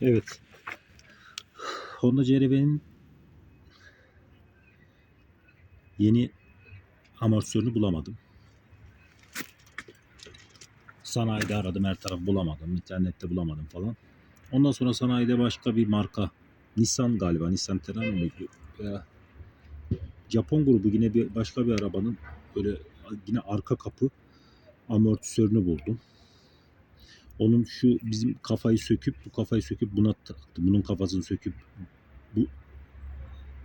Evet. Honda CRV'nin yeni amortisörünü bulamadım. Sanayide aradım her taraf bulamadım. internette bulamadım falan. Ondan sonra sanayide başka bir marka Nissan galiba Nissan Terrano muydu? Veya Japon grubu yine bir başka bir arabanın böyle yine arka kapı amortisörünü buldum. Onun şu bizim kafayı söküp bu kafayı söküp buna taktım. Bunun kafasını söküp bu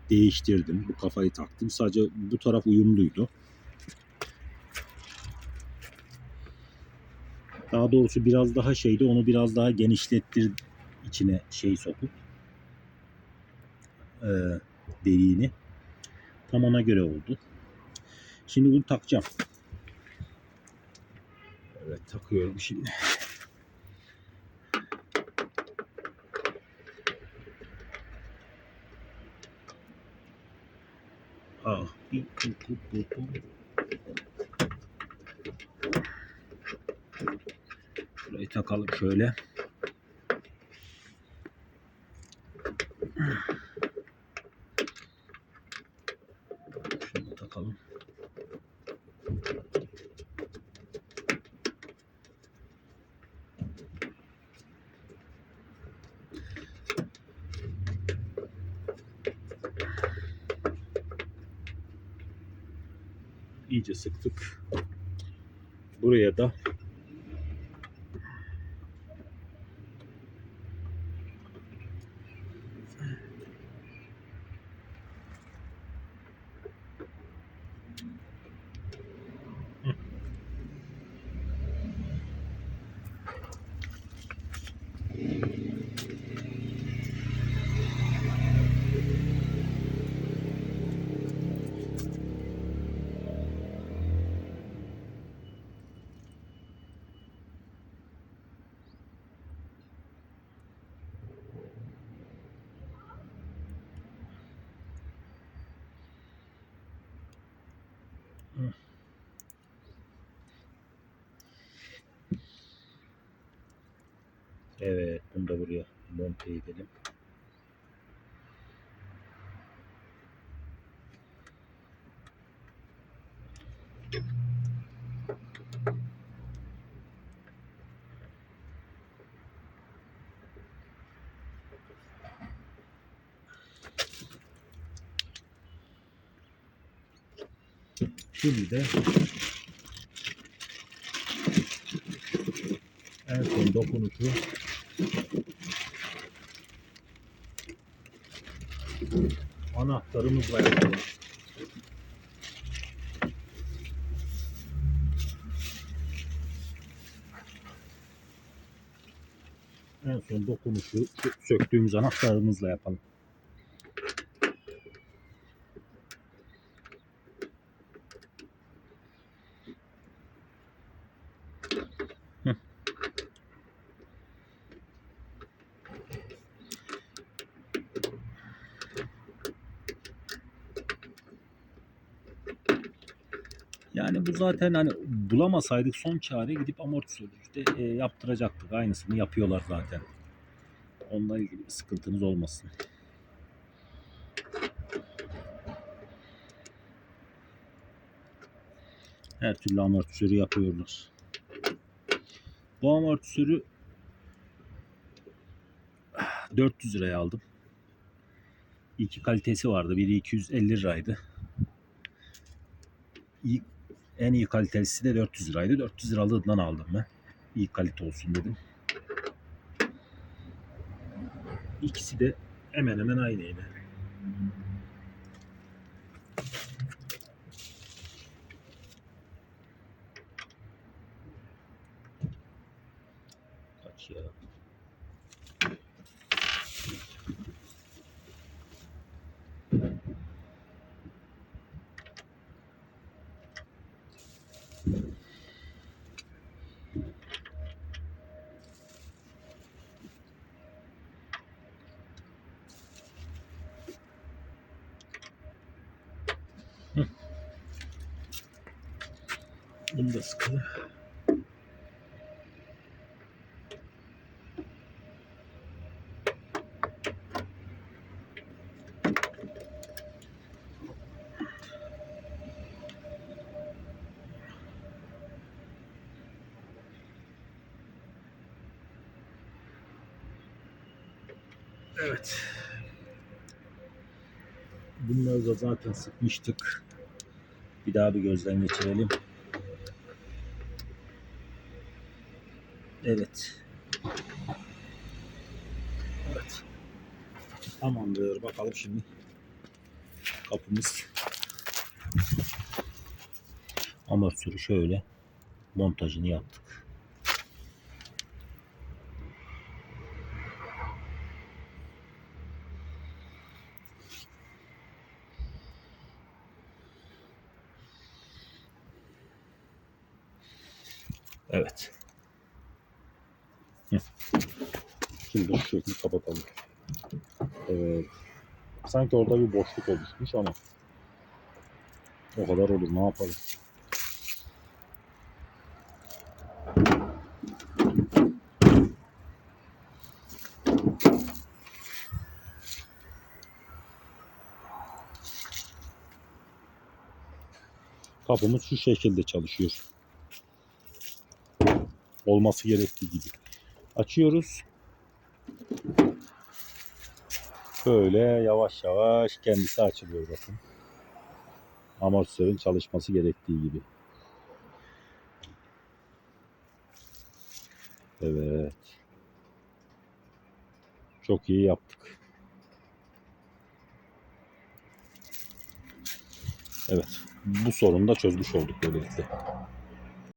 değiştirdim. Bu kafayı taktım. Sadece bu taraf uyumluydu. Daha doğrusu biraz daha şeydi. Onu biraz daha genişlettir içine şey sokup e, deliğini. Tam ona göre oldu. Şimdi bunu takacağım. Evet takıyorum şimdi. Bu. Şurayı takalım şöyle. Şunu da takalım. İyice sıktık. Buraya da evet bunu da buraya monte edelim. Şimdi de en son dokunuşu anahtarımızla yapalım. En son dokunuşu şu söktüğümüz anahtarımızla yapalım. Yani bu zaten hani bulamasaydık son çare gidip amortisörü e, yaptıracaktık. Aynısını yapıyorlar zaten. Onunla ilgili bir sıkıntınız olmasın. Her türlü amortisörü yapıyorlar. Bu amortisörü 400 liraya aldım. İki kalitesi vardı. Biri 250 liraydı. İyi, en iyi kalitesi de 400 liraydı. 400 liralığından aldım ben. İyi kalite olsun dedim. İkisi de hemen hemen aynıydı. Kaç ya? Bunu da. Evet. Bunları da zaten sıkmıştık. Bir daha bir gözden geçirelim. Evet. Evet. Tamamdır. Bakalım şimdi. Kapımız amortisörü şöyle montajını yaptık. Evet. Şimdi şu şekli kapatalım. Evet. Sanki orada bir boşluk oluşmuş ama o kadar olur. Ne yapalım? Kapımız şu şekilde çalışıyor. Olması gerektiği gibi. Açıyoruz. Böyle yavaş yavaş kendisi açılıyor bakın. Amortisörün çalışması gerektiği gibi. Evet. Çok iyi yaptık. Evet. Bu sorunu da çözmüş olduk böylelikle.